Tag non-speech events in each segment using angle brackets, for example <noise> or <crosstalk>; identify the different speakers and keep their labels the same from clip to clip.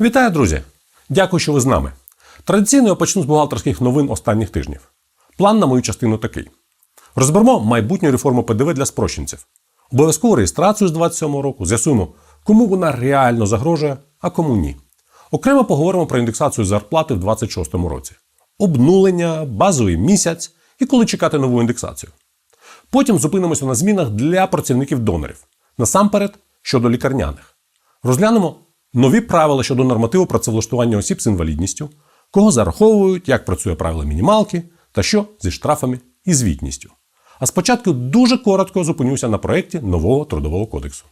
Speaker 1: Вітаю, друзі! Дякую, що ви з нами. Традиційно я почну з бухгалтерських новин останніх тижнів. План на мою частину такий: розберемо майбутню реформу ПДВ для спрощенців. Обов'язкову реєстрацію з 27 року, з'ясуємо, кому вона реально загрожує, а кому ні. Окремо поговоримо про індексацію зарплати в 26 році, обнулення, базовий місяць і коли чекати нову індексацію. Потім зупинимося на змінах для працівників донорів, насамперед щодо лікарняних. Розглянемо нові правила щодо нормативу працевлаштування осіб з інвалідністю, кого зараховують, як працює правило мінімалки та що зі штрафами і звітністю. А спочатку дуже коротко зупинюся на проєкті нового трудового кодексу.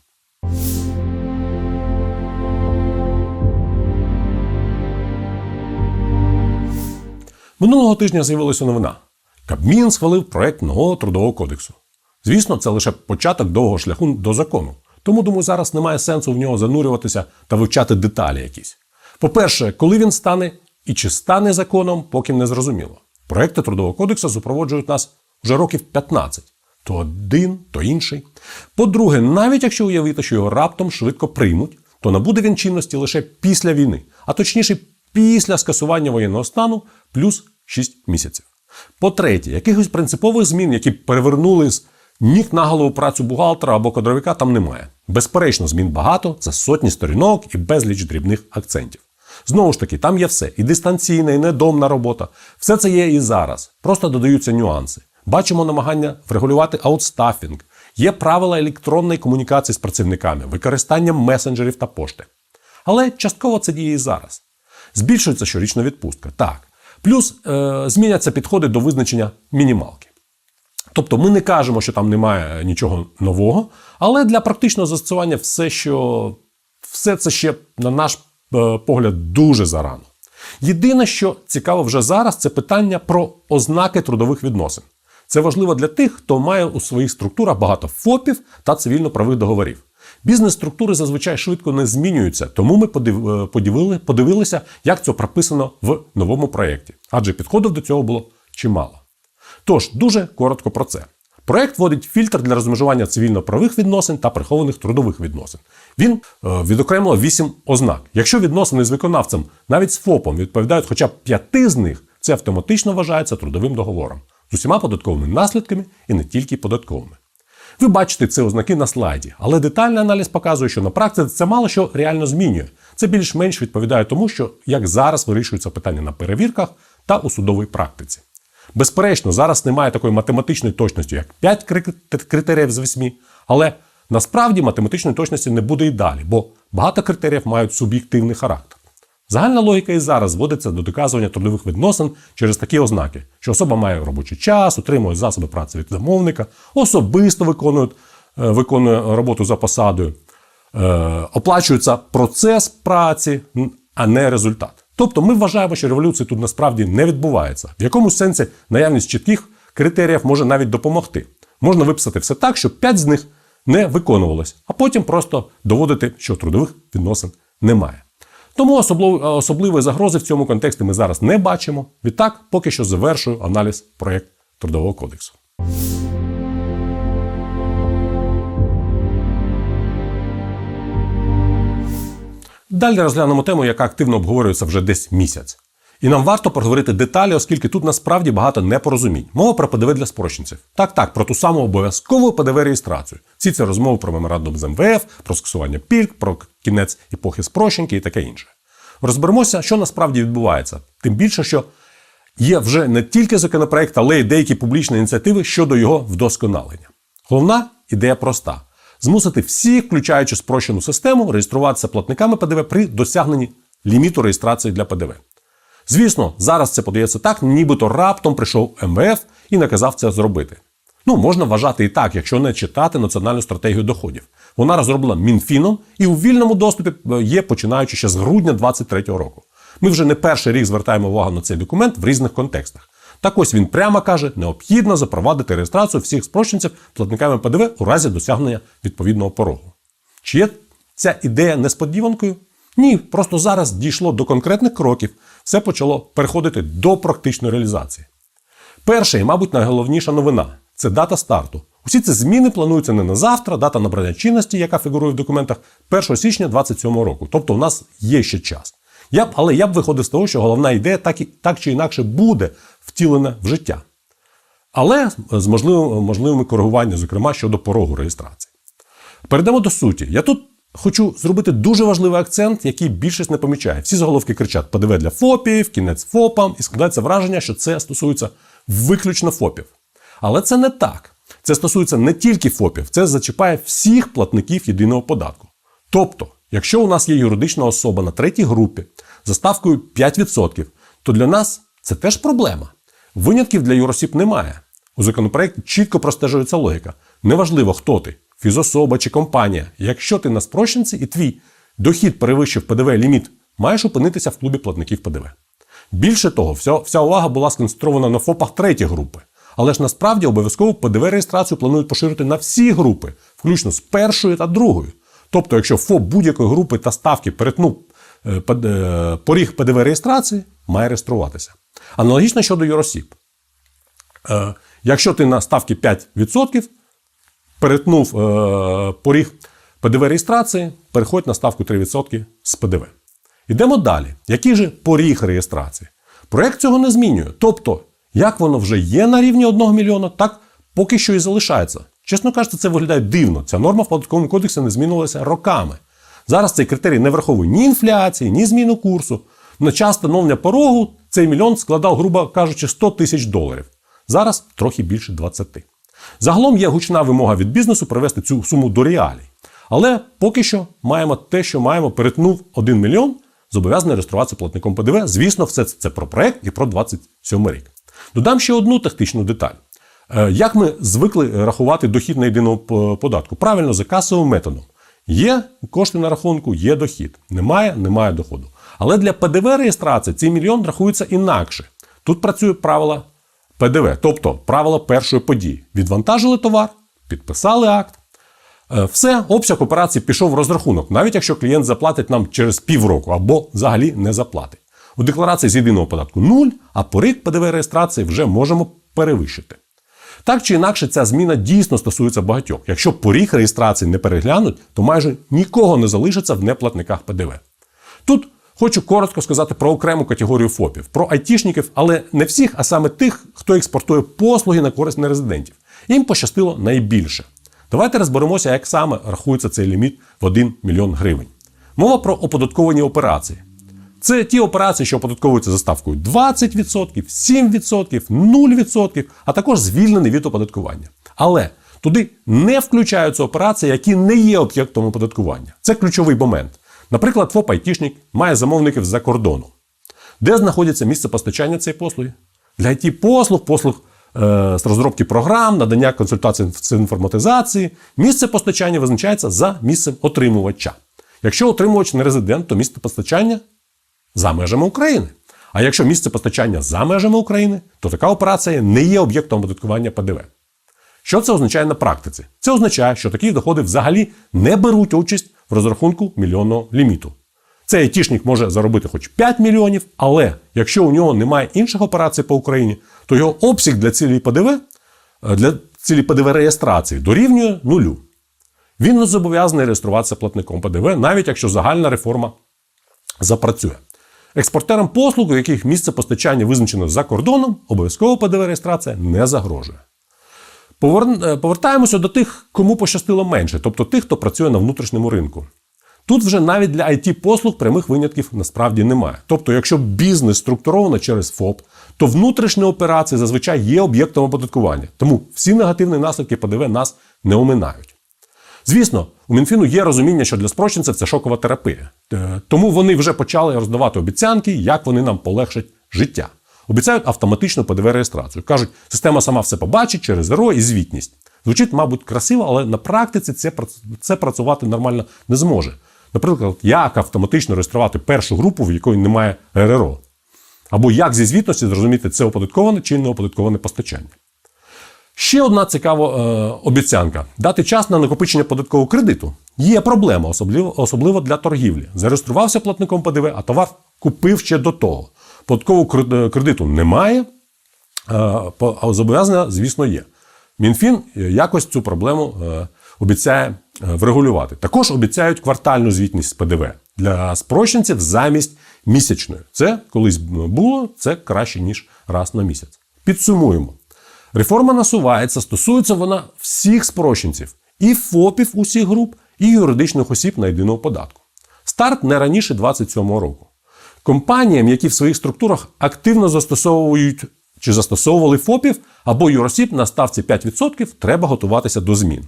Speaker 1: Минулого тижня з'явилася новина. Кабмін схвалив проект нового трудового кодексу. Звісно, це лише початок довгого шляху до закону. Тому, думаю, зараз немає сенсу в нього занурюватися та вивчати деталі якісь. По-перше, коли він стане і чи стане законом, поки не зрозуміло. Проекти трудового кодексу супроводжують нас вже років 15. То один, то інший. По-друге, навіть якщо уявити, що його раптом швидко приймуть, то набуде він чинності лише після війни, а точніше після скасування воєнного стану плюс 6 місяців. По-третє, якихось принципових змін, які перевернули з ніг на голову працю бухгалтера або кадровика, там немає. Безперечно, змін багато, це сотні сторінок і безліч дрібних акцентів. Знову ж таки, там є все: і дистанційна, і недомна робота. Все це є і зараз. Просто додаються нюанси. Бачимо намагання врегулювати аутстафінг, є правила електронної комунікації з працівниками, використання месенджерів та пошти. Але частково це діє і зараз. Збільшується щорічна відпустка. Так. Плюс е, зміняться підходи до визначення мінімалки. Тобто ми не кажемо, що там немає нічого нового, але для практичного застосування все, що все це ще, на наш е, погляд, дуже зарано. Єдине, що цікаво вже зараз, це питання про ознаки трудових відносин. Це важливо для тих, хто має у своїх структурах багато ФОПів та цивільно-правих договорів. Бізнес-структури зазвичай швидко не змінюються, тому ми е, подивили... подивилися, як це прописано в новому проєкті, адже підходів до цього було чимало. Тож, дуже коротко про це. Проект вводить фільтр для розмежування цивільно-правих відносин та прихованих трудових відносин. Він е, відокремило вісім ознак. Якщо відносини з виконавцем навіть з ФОПом відповідають хоча б п'яти з них, це автоматично вважається трудовим договором з усіма податковими наслідками і не тільки податковими. Ви бачите ці ознаки на слайді, але детальний аналіз показує, що на практиці це мало що реально змінює. Це більш-менш відповідає тому, що як зараз вирішується питання на перевірках та у судовій практиці. Безперечно, зараз немає такої математичної точності, як 5 критеріїв з 8, але насправді математичної точності не буде і далі, бо багато критеріїв мають суб'єктивний характер. Загальна логіка і зараз зводиться до доказування трудових відносин через такі ознаки, що особа має робочий час, отримує засоби праці від замовника, особисто виконує, е, виконує роботу за посадою, е, оплачується процес праці, а не результат. Тобто ми вважаємо, що революції тут насправді не відбувається. В якомусь сенсі наявність чітких критеріїв може навіть допомогти. Можна виписати все так, щоб 5 з них не виконувалось, а потім просто доводити, що трудових відносин немає. Тому особливої загрози в цьому контексті ми зараз не бачимо. Відтак, поки що завершую аналіз проєкту Трудового кодексу. Далі розглянемо тему, яка активно обговорюється вже десь місяць. І нам варто проговорити деталі, оскільки тут насправді багато непорозумінь. Мова про ПДВ для спрощенців. Так, так, про ту саму обов'язкову ПДВ-реєстрацію. Ці це розмови про меморандум з МВФ, про скасування пільг, про кінець епохи спрощенки і таке інше. Розберемося, що насправді відбувається. Тим більше, що є вже не тільки законопроект, але й деякі публічні ініціативи щодо його вдосконалення. Головна ідея проста: змусити всіх, включаючи спрощену систему, реєструватися платниками ПДВ при досягненні ліміту реєстрації для ПДВ. Звісно, зараз це подається так, нібито раптом прийшов МВФ і наказав це зробити. Ну, можна вважати і так, якщо не читати національну стратегію доходів. Вона розроблена Мінфіном і у вільному доступі є починаючи ще з грудня 2023 року. Ми вже не перший рік звертаємо увагу на цей документ в різних контекстах. Так ось він прямо каже, необхідно запровадити реєстрацію всіх спрощенців платниками ПДВ у разі досягнення відповідного порогу. Чи є ця ідея несподіванкою? Ні, просто зараз дійшло до конкретних кроків, все почало переходити до практичної реалізація. Перша і, мабуть, найголовніша новина це дата старту Усі ці зміни плануються не на завтра, дата набрання чинності, яка фігурує в документах 1 січня 2027 року. Тобто у нас є ще час. Я б, але я б виходив з того, що головна ідея так, і, так чи інакше буде втілена в життя. Але з можливими, можливими коригуваннями, зокрема щодо порогу реєстрації. Перейдемо до суті. Я тут хочу зробити дуже важливий акцент, який більшість не помічає. Всі заголовки кричать ПДВ для ФОПів, кінець ФОПам, і складається враження, що це стосується виключно ФОПів. Але це не так. Це стосується не тільки ФОПів, це зачіпає всіх платників єдиного податку. Тобто, якщо у нас є юридична особа на третій групі за ставкою 5%, то для нас це теж проблема. Винятків для юросіб немає. У законопроекті чітко простежується логіка. Неважливо, хто ти фізособа чи компанія. Якщо ти на спрощенці і твій дохід перевищив ПДВ ліміт, маєш опинитися в клубі платників ПДВ. Більше того, вся, вся увага була сконцентрована на ФОПах третьої групи. Але ж насправді обов'язково ПДВ-реєстрацію планують поширити на всі групи, включно з першою та другою. Тобто, якщо ФОП будь-якої групи та ставки перетнув е, е, поріг ПДВ-реєстрації, має реєструватися. Аналогічно щодо юросіб. Е, Якщо ти на ставки 5% перетнув поріг ПДВ реєстрації, переходь на ставку 3% з ПДВ. Йдемо далі. Який же поріг реєстрації? Проект цього не змінює. Тобто, як воно вже є на рівні 1 мільйона, так поки що і залишається. Чесно кажучи, це виглядає дивно. Ця норма в податковому кодексі не змінилася роками. Зараз цей критерій не враховує ні інфляції, ні зміну курсу. На час встановлення порогу цей мільйон складав, грубо кажучи, 100 тисяч доларів. Зараз трохи більше 20. Загалом є гучна вимога від бізнесу привести цю суму до реалій. Але поки що маємо те, що маємо, перетнув 1 мільйон, зобов'язаний реєструватися платником ПДВ. Звісно, все це про проект і про 27 рік. Додам ще одну технічну деталь. Е, Як ми звикли рахувати дохід на єдиного податку? Правильно, за касовим методом. Є кошти на рахунку, є дохід. Немає, немає доходу. Але для ПДВ реєстрації цей мільйон рахується інакше. Тут працює правило ПДВ, тобто правило першої події. Відвантажили товар, підписали акт. Е, Все, обсяг операції пішов в розрахунок, навіть якщо клієнт заплатить нам через півроку або взагалі не заплатить. У декларації з єдиного податку 0, а поріг ПДВ реєстрації вже можемо перевищити. Так чи інакше, ця зміна дійсно стосується багатьох. Якщо поріг реєстрації не переглянуть, то майже нікого не залишиться в неплатниках ПДВ. Тут хочу коротко сказати про окрему категорію ФОПів, про айтішників, але не всіх, а саме тих, хто експортує послуги на користь нерезидентів. Їм пощастило найбільше. Давайте розберемося, як саме рахується цей ліміт в 1 мільйон гривень. Мова про оподатковані операції. Це ті операції, що оподатковуються за ставкою 20%, 7%, 0%, а також звільнені від оподаткування. Але туди не включаються операції, які не є об'єктом оподаткування. Це ключовий момент. Наприклад, ФОП айтішник має замовників з-за кордону. Де знаходиться місце постачання цієї послуги? Для it послуг, послуг е, з розробки програм, надання консультацій з інформатизації, місце постачання визначається за місцем отримувача. Якщо отримувач не резидент, то місце постачання за межами України. А якщо місце постачання за межами України, то така операція не є об'єктом оподаткування ПДВ. Що це означає на практиці? Це означає, що такі доходи взагалі не беруть участь в розрахунку мільйонного ліміту. Цей айтішник може заробити хоч 5 мільйонів, але якщо у нього немає інших операцій по Україні, то його обсяг для цілі ПДВ, е, для цілі ПДВ реєстрації дорівнює нулю. Він не зобов'язаний реєструватися платником ПДВ, навіть якщо загальна реформа запрацює. Експортерам послуг, у яких місце постачання визначено за кордоном, обов'язково ПДВ реєстрація не загрожує. Е, Повертаємося до тих, кому пощастило менше, тобто тих, хто працює на внутрішньому ринку. Тут вже навіть для it послуг прямих винятків насправді немає. Тобто, якщо бізнес структуровано через ФОП, то внутрішні операції зазвичай є об'єктом оподаткування. Тому всі негативні наслідки ПДВ нас не оминають. Звісно, у Мінфіну є розуміння, що для спрощенців це шокова терапія. Е, Тому вони вже почали роздавати обіцянки, як вони нам полегшать життя. Обіцяють автоматичну ПДВ-реєстрацію. Кажуть, система сама все побачить через РО і звітність. Звучить, мабуть, красиво, але на практиці це, це працювати нормально не зможе. Наприклад, як автоматично реєструвати першу групу, в якої немає РРО? Або як зі звітності зрозуміти, це оподатковане чи не оподатковане постачання. Ще одна цікава е, обіцянка дати час на накопичення податкового кредиту. Є проблема, особливо, особливо для торгівлі. Зареєструвався платником ПДВ, а товар купив ще до того. Податкового кредиту немає, е, а зобов'язання, звісно, є. Мінфін е, якось цю проблему е, обіцяє е, врегулювати. Також обіцяють квартальну звітність ПДВ для спрощенців замість місячної. Це колись було, це краще, ніж раз на місяць. Підсумуємо. Реформа насувається, стосується вона всіх спрощенців, і ФОПів усіх груп, і юридичних осіб на єдиного податку. Старт не раніше 2027 року. Компаніям, які в своїх структурах активно застосовують чи застосовували ФОПів або юросіб на ставці 5%, треба готуватися до змін.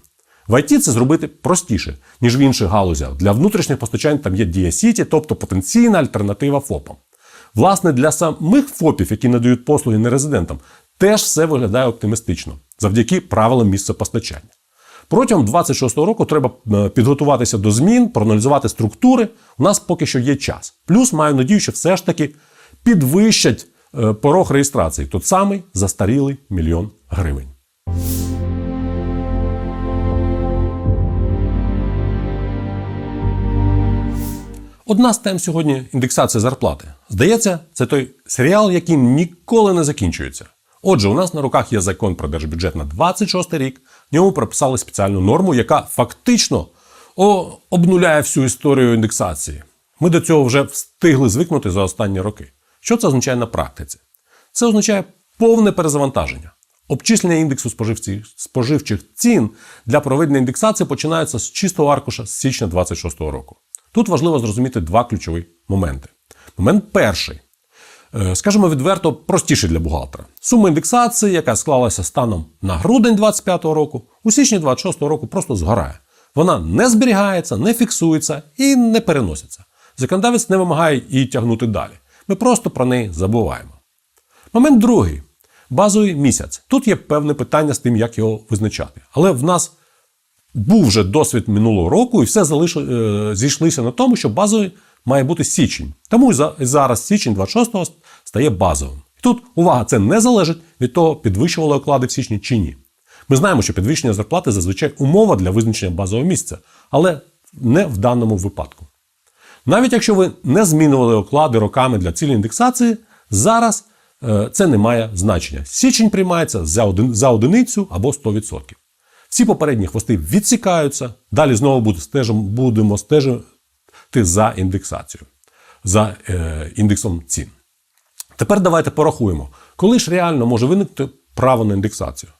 Speaker 1: В ІТ це зробити простіше, ніж в інших галузях. Для внутрішніх постачань там є Дія Сіті, тобто потенційна альтернатива ФОПам. Власне, для самих ФОПів, які надають послуги нерезидентам, теж все виглядає оптимістично завдяки правилам місцепостачання. Протягом 26-го року треба е, підготуватися до змін, проаналізувати структури. У нас поки що є час. Плюс маю надію, що все ж таки підвищать е, порог реєстрації. Тот самий застарілий мільйон гривень. Одна з тем сьогодні індексація зарплати. Здається, це той серіал, який ніколи не закінчується. Отже, у нас на руках є закон про держбюджет на 26 рік. В ньому прописали спеціальну норму, яка фактично обнуляє всю історію індексації. Ми до цього вже встигли звикнути за останні роки. Що це означає на практиці? Це означає повне перезавантаження. Обчислення індексу споживчих цін для проведення індексації починається з чистого аркуша з січня 26 року. Тут важливо зрозуміти два ключові моменти. Момент перший. Е, Скажімо відверто, простіший для бухгалтера. Сума індексації, яка склалася станом на грудень 2025 року, у січні 2026 року просто згорає. Вона не зберігається, не фіксується і не переноситься. Законодавець не вимагає її тягнути далі. Ми просто про неї забуваємо. Момент другий. Базовий місяць. Тут є певне питання з тим, як його визначати. Але в нас був вже досвід минулого року, і все залиш... е, зійшлися на тому, що базовий має бути січень. Тому і зараз січень 26-го стає базовим. І тут увага, це не залежить від того, підвищували оклади в січні чи ні. Ми знаємо, що підвищення зарплати зазвичай умова для визначення базового місця, але не в даному випадку. Навіть якщо ви не змінювали оклади роками для цілі індексації, зараз е, це не має значення. Січень приймається за, один, за одиницю або 100%. Всі попередні хвости відсікаються, далі знову будемо стежити за індексацією, за е, індексом цін. Тепер давайте порахуємо, коли ж реально може виникнути право на індексацію.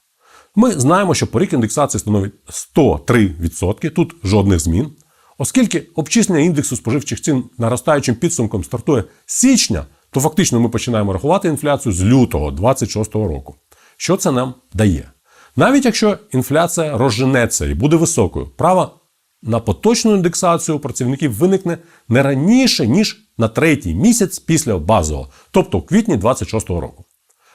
Speaker 1: Ми знаємо, що порік індексації становить 103%, тут жодних змін. Оскільки обчислення індексу споживчих цін наростаючим підсумком стартує з січня, то фактично ми починаємо рахувати інфляцію з лютого 2026 року. Що це нам дає? Навіть якщо інфляція розженеться і буде високою, право на поточну індексацію у працівників виникне не раніше, ніж на третій місяць після базового, тобто в квітні 2026 року.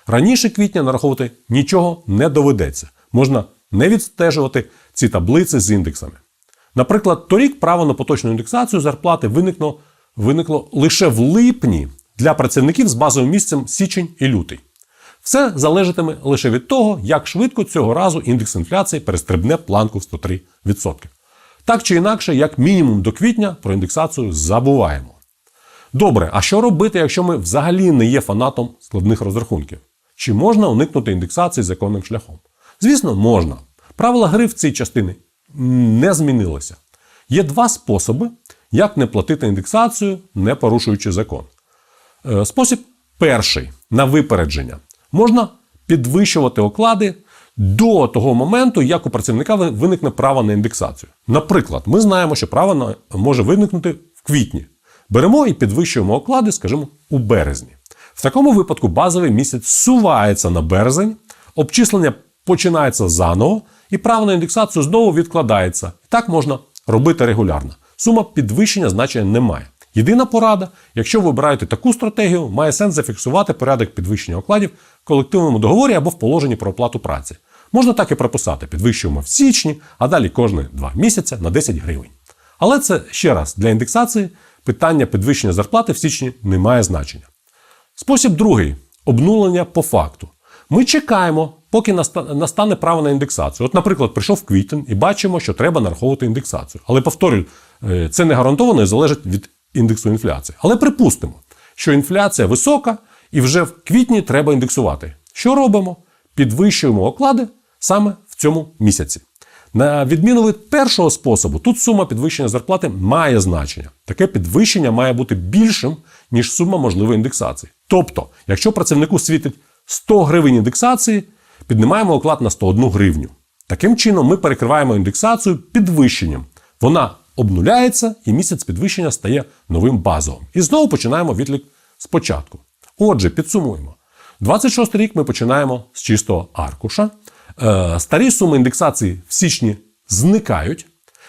Speaker 1: Раніше квітня нараховувати нічого не доведеться. Можна не відстежувати ці таблиці з індексами. Наприклад, торік право на поточну індексацію зарплати виникло, виникло лише в липні для працівників з базовим місцем січень і лютий. Все залежатиме лише від того, як швидко цього разу індекс інфляції перестрибне планку в 103%. Так чи інакше, як мінімум до квітня про індексацію забуваємо. Добре, а що робити, якщо ми взагалі не є фанатом складних розрахунків? Чи можна уникнути індексації законним шляхом? Звісно, можна. Правила гри в цій частині не змінилися. Є два способи, як не платити індексацію, не порушуючи закон. Е, Спосіб перший на випередження. Можна підвищувати оклади до того моменту, як у працівника виникне право на індексацію. Наприклад, ми знаємо, що право на може виникнути в квітні. Беремо і підвищуємо оклади, скажімо, у березні. В такому випадку базовий місяць сувається на березень, обчислення починається заново, і право на індексацію знову відкладається. Так можна робити регулярно. Сума підвищення значення немає. Єдина порада, якщо ви обираєте таку стратегію, має сенс зафіксувати порядок підвищення окладів в колективному договорі або в положенні про оплату праці. Можна так і прописати: підвищуємо в січні, а далі кожні два місяці на 10 гривень. Але це ще раз для індексації питання підвищення зарплати в січні не має значення. Спосіб другий обнулення по факту. Ми чекаємо, поки настане право на індексацію. От, наприклад, прийшов квітень і бачимо, що треба нараховувати індексацію. Але повторюю, е, це не гарантовано і залежить від індексу інфляції. Але припустимо, що інфляція висока і вже в квітні треба індексувати. Що робимо? Підвищуємо оклади саме в цьому місяці. На відміну від першого способу, тут сума підвищення зарплати має значення. Таке підвищення має бути більшим, ніж сума можливої індексації. Тобто, якщо працівнику світить 100 гривень індексації, піднімаємо оклад на 101 гривню. Таким чином, ми перекриваємо індексацію підвищенням. Вона обнуляється, і місяць підвищення стає новим базовим. І знову починаємо відлік спочатку. Отже, підсумуємо. 26 рік ми починаємо з чистого аркуша. Е, Старі суми індексації в січні зникають.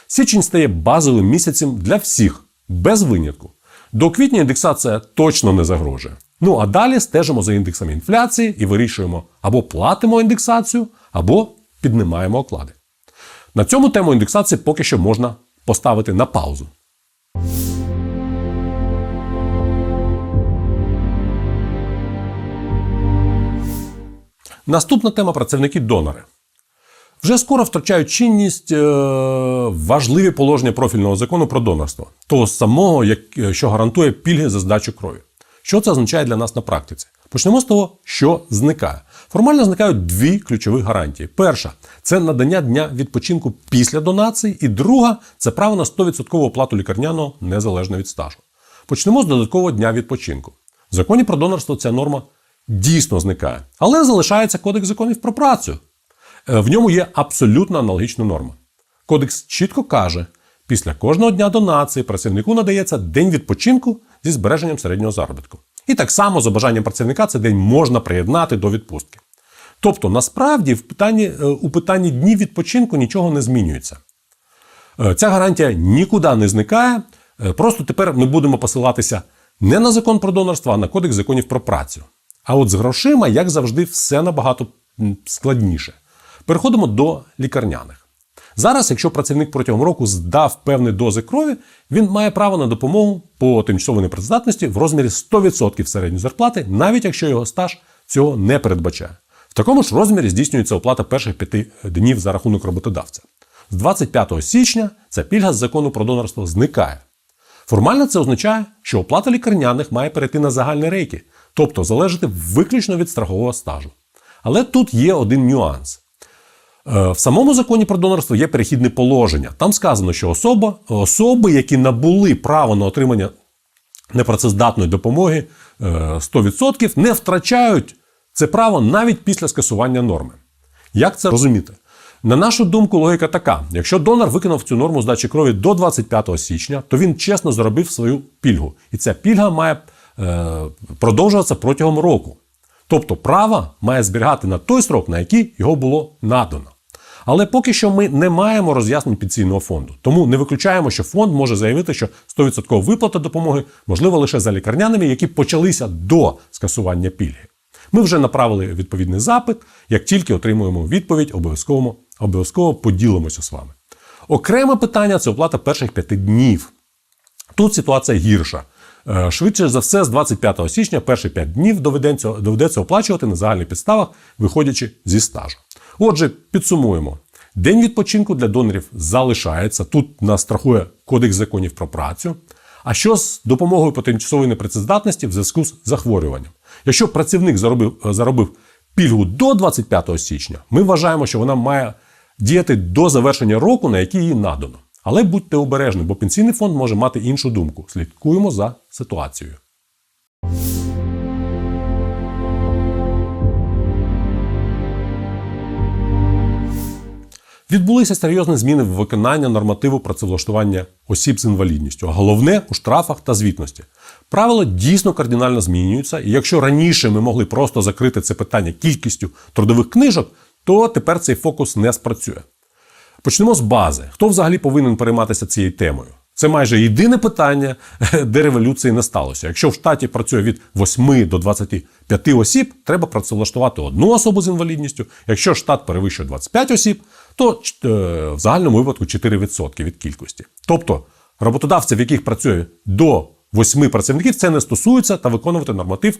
Speaker 1: Січень стає базовим місяцем для всіх, без винятку. До квітня індексація точно не загрожує. Ну а далі стежимо за індексами інфляції і вирішуємо або платимо індексацію, або піднімаємо оклади. На цьому тему індексації поки що можна поставити на паузу. Наступна тема працівники-донори. Вже скоро втрачають чинність е, важливі положення профільного закону про донорство, того самого, е, що гарантує пільги за здачу крові. Що це означає для нас на практиці? Почнемо з того, що зникає. Формально зникають дві ключові гарантії. Перша це надання дня відпочинку після донації, і друга це право на 100% оплату лікарняного незалежно від стажу. Почнемо з додаткового дня відпочинку. В законі про донорство ця норма дійсно зникає, але залишається Кодекс законів про працю. Е, В ньому є абсолютно аналогічна норма. Кодекс чітко каже, після кожного дня донації працівнику надається день відпочинку зі збереженням середнього заробітку. І так само, за бажанням працівника, цей день можна приєднати до відпустки. Тобто, насправді, в питанні, е, у питанні днів відпочинку нічого не змінюється. Е, Ця гарантія нікуди не зникає. Просто тепер ми будемо посилатися не на закон про донорство, а на кодекс законів про працю. А от з грошима, як завжди, все набагато складніше. Переходимо до лікарняних. Зараз, якщо працівник протягом року здав певні дози крові, він має право на допомогу по тимчасовій непрацездатності в розмірі 100% середньої зарплати, навіть якщо його стаж цього не передбачає. В такому ж розмірі здійснюється оплата перших п'яти днів за рахунок роботодавця. З 25 січня ця пільга з закону про донорство зникає. Формально це означає, що оплата лікарняних має перейти на загальні рейки, тобто залежати виключно від страхового стажу. Але тут є один нюанс. Е, В самому законі про донорство є перехідне положення. Там сказано, що особа, особи, які набули право на отримання непрацездатної допомоги е, 100%, не втрачають це право навіть після скасування норми. Як це розуміти? На нашу думку, логіка така: якщо донор виконав цю норму здачі крові до 25 січня, то він чесно заробив свою пільгу. І ця пільга має е, продовжуватися протягом року. Тобто право має зберігати на той срок, на який його було надано. Але поки що ми не маємо роз'яснень пенсійного фонду. Тому не виключаємо, що фонд може заявити, що 100% виплата допомоги можлива лише за лікарняними, які почалися до скасування пільги. Ми вже направили відповідний запит. Як тільки отримуємо відповідь, обов'язково, обов'язково поділимося з вами. Окреме питання це оплата перших п'яти днів. Тут ситуація гірша. Е, Швидше за все, з 25 січня перші 5 днів доведеться, доведеться оплачувати на загальних підставах, виходячи зі стажу. Отже, підсумуємо. День відпочинку для донорів залишається. Тут нас страхує Кодекс законів про працю. А що з допомогою по тимчасової непрацездатності в зв'язку з захворюванням? Якщо працівник заробив, е, заробив пільгу до 25 січня, ми вважаємо, що вона має діяти до завершення року, на який їй надано. Але будьте обережні, бо пенсійний фонд може мати іншу думку. Слідкуємо за ситуацією. Відбулися серйозні зміни в виконання нормативу працевлаштування осіб з інвалідністю, а головне у штрафах та звітності. Правила дійсно кардинально змінюються, і якщо раніше ми могли просто закрити це питання кількістю трудових книжок, то тепер цей фокус не спрацює. Почнемо з бази. Хто взагалі повинен перейматися цією темою? Це майже єдине питання, <laughs> де революції не сталося. Якщо в штаті працює від 8 до 25 осіб, треба працевлаштувати одну особу з інвалідністю. Якщо штат перевищує 25 осіб, то е, в загальному випадку 4% від кількості. Тобто роботодавців, в яких працює до 8 працівників, це не стосується та виконувати норматив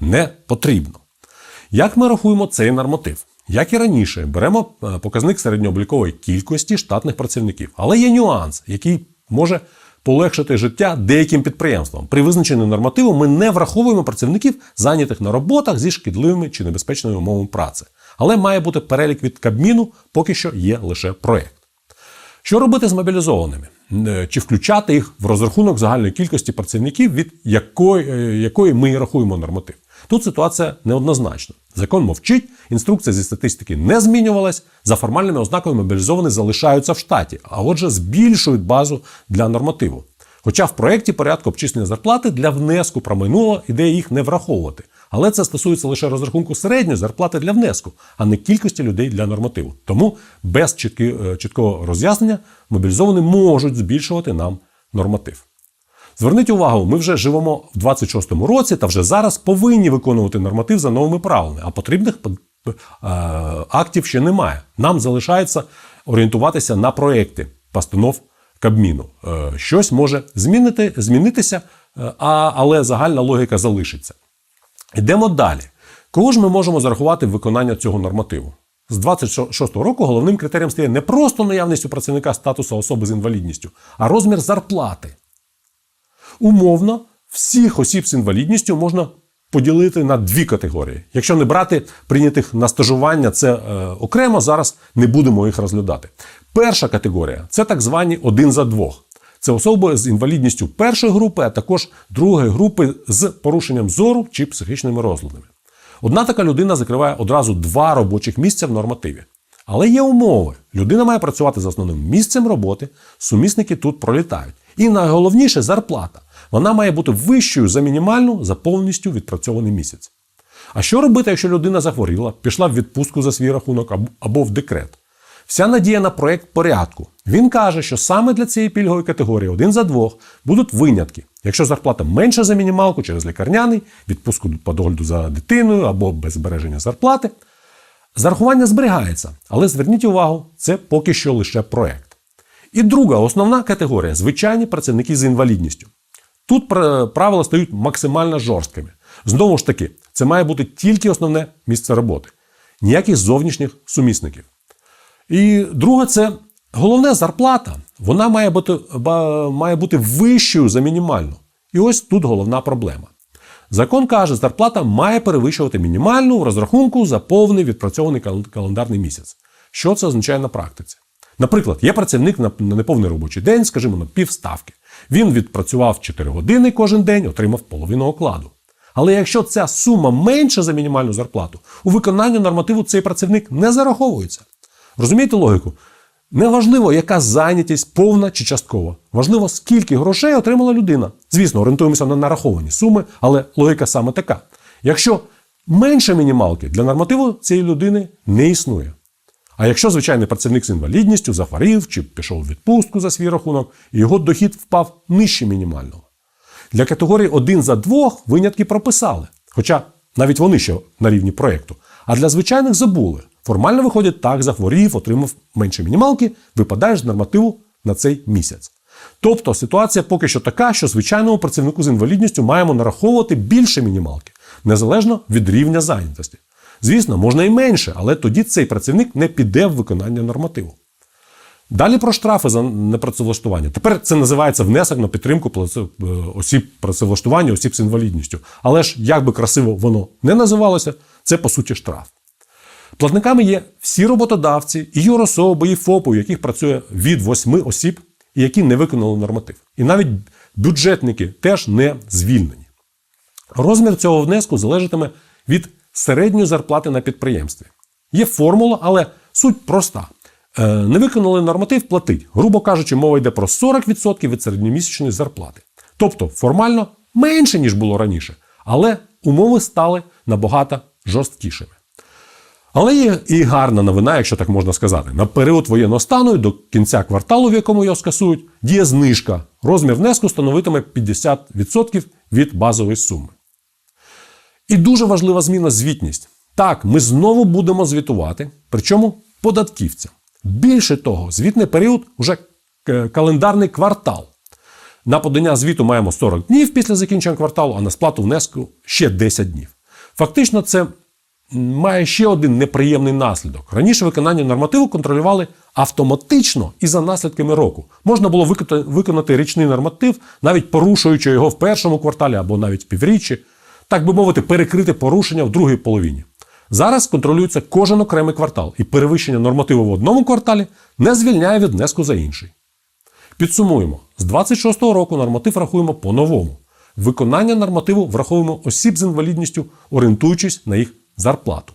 Speaker 1: не потрібно. Як ми рахуємо цей норматив? Як і раніше, беремо е, показник середньооблікової кількості штатних працівників. Але є нюанс, який може полегшити життя деяким підприємствам. При визначенні нормативу ми не враховуємо працівників, зайнятих на роботах зі шкідливими чи небезпечними умовами праці. Але має бути перелік від Кабміну, поки що є лише проєкт. Що робити з мобілізованими? Е, Чи включати їх в розрахунок загальної кількості працівників, від якої, е, якої ми рахуємо норматив? Тут ситуація неоднозначна. Закон мовчить, інструкція зі статистики не змінювалась. За формальними ознаками мобілізовані залишаються в штаті, а отже, збільшують базу для нормативу. Хоча в проєкті порядку обчислення зарплати для внеску промайнула ідея їх не враховувати. Але це стосується лише розрахунку середньої зарплати для внеску, а не кількості людей для нормативу. Тому без е, чіткого роз'яснення мобілізовані можуть збільшувати нам норматив. Зверніть увагу, ми вже живемо в 26-му році та вже зараз повинні виконувати норматив за новими правилами, а потрібних е, актів ще немає. Нам залишається орієнтуватися на проекти постанов Кабміну. Е, Щось може змінити, змінитися, е, але загальна логіка залишиться. Йдемо далі. Кого ж ми можемо зарахувати виконання цього нормативу? З 26-го року головним критерієм стає не просто наявність у працівника статусу особи з інвалідністю, а розмір зарплати. Умовно, всіх осіб з інвалідністю можна поділити на дві категорії. Якщо не брати прийнятих на стажування, це е, окремо, зараз не будемо їх розглядати. Перша категорія це так звані один за двох. Це особи з інвалідністю першої групи, а також другої групи з порушенням зору чи психічними розладами. Одна така людина закриває одразу два робочих місця в нормативі. Але є умови. Людина має працювати за основним місцем роботи, сумісники тут пролітають. І найголовніше зарплата. Вона має бути вищою за мінімальну за повністю відпрацьований місяць. А що робити, якщо людина захворіла, пішла в відпустку за свій рахунок або- в декрет? Вся надія на проєкт порядку. Він каже, що саме для цієї пільгової категорії один за двох будуть винятки. Якщо зарплата менша за мінімалку через лікарняний, відпустку по догляду за дитиною або без збереження зарплати, зарахування зберігається. Але зверніть увагу, це поки що лише проєкт. І друга основна категорія звичайні працівники з інвалідністю. Тут правила стають максимально жорсткими. Знову ж таки, це має бути тільки основне місце роботи, ніяких зовнішніх сумісників. І друге, це головне зарплата. Вона має бути, має бути вищою за мінімальну. І ось тут головна проблема. Закон каже, зарплата має перевищувати мінімальну в розрахунку за повний відпрацьований календарний місяць. Що це означає на практиці? Наприклад, є працівник на неповний робочий день, скажімо, на півставки. Він відпрацював 4 години кожен день, отримав половину окладу. Але якщо ця сума менша за мінімальну зарплату, у виконанні нормативу цей працівник не зараховується. Розумієте логіку? Неважливо, яка зайнятість, повна чи часткова. Важливо, скільки грошей отримала людина. Звісно, орієнтуємося на нараховані суми, але логіка саме така. Якщо менше мінімалки для нормативу цієї людини не існує. А якщо звичайний працівник з інвалідністю захворів чи пішов у відпустку за свій рахунок, і його дохід впав нижче мінімального. Для категорії один за двох винятки прописали, хоча навіть вони ще на рівні проєкту. А для звичайних забули. Формально виходить так, захворів, отримав менше мінімалки, випадаєш з нормативу на цей місяць. Тобто ситуація поки що така, що звичайному працівнику з інвалідністю маємо нараховувати більше мінімалки, незалежно від рівня зайнятості. Звісно, можна і менше, але тоді цей працівник не піде в виконання нормативу. Далі про штрафи за непрацевлаштування. Тепер це називається внесок на підтримку е, осіб працевлаштування, осіб з інвалідністю. Але ж як би красиво воно не називалося, це по суті штраф. Платниками є всі роботодавці, і юрособи, і ФОПи, у яких працює від 8 осіб, і які не виконали норматив. І навіть бюджетники теж не звільнені. Розмір цього внеску залежатиме від середньої зарплати на підприємстві. Є формула, але суть проста. Е, Не виконали норматив, платить. Грубо кажучи, мова йде про 40% від середньомісячної зарплати. Тобто формально менше, ніж було раніше, але умови стали набагато жорсткішими. Але є і гарна новина, якщо так можна сказати. На період воєнного стану і до кінця кварталу, в якому його скасують, діє знижка. Розмір внеску становитиме 50% від базової суми. І дуже важлива зміна звітність. Так, ми знову будемо звітувати, причому податківцям. Більше того, звітний період вже е, календарний квартал. На подання звіту маємо 40 днів після закінчення кварталу, а на сплату внеску ще 10 днів. Фактично, це має ще один неприємний наслідок. Раніше виконання нормативу контролювали автоматично і за наслідками року. Можна було виконати річний норматив, навіть порушуючи його в першому кварталі або навіть в півріччі, так би мовити, перекрити порушення в другій половині. Зараз контролюється кожен окремий квартал, і перевищення нормативу в одному кварталі не звільняє від внеску за інший. Підсумуємо: з 26-го року норматив рахуємо по-новому. Виконання нормативу враховуємо осіб з інвалідністю, орієнтуючись на їх зарплату.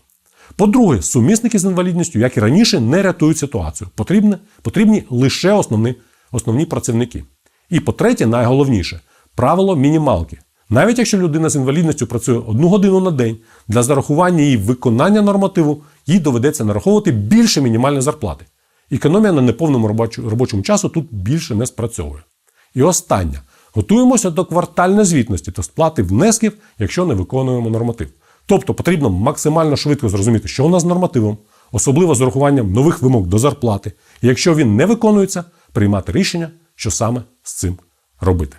Speaker 1: По-друге, сумісники з інвалідністю, як і раніше, не рятують ситуацію. Потрібні, потрібні лише основні, основні працівники. І по-третє, найголовніше правило мінімалки. Навіть якщо людина з інвалідністю працює одну годину на день, для зарахування її виконання нормативу їй доведеться нараховувати більше мінімальної зарплати. Економія на неповному робочому часу тут більше не спрацьовує. І останнє. Готуємося до квартальної звітності та сплати внесків, якщо не виконуємо норматив. Тобто потрібно максимально швидко зрозуміти, що у нас з нормативом, особливо з урахуванням нових вимог до зарплати. І якщо він не виконується, приймати рішення, що саме з цим робити.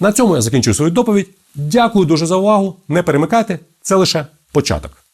Speaker 1: На цьому я закінчую свою доповідь. Дякую дуже за увагу. Не перемикайте, це лише початок.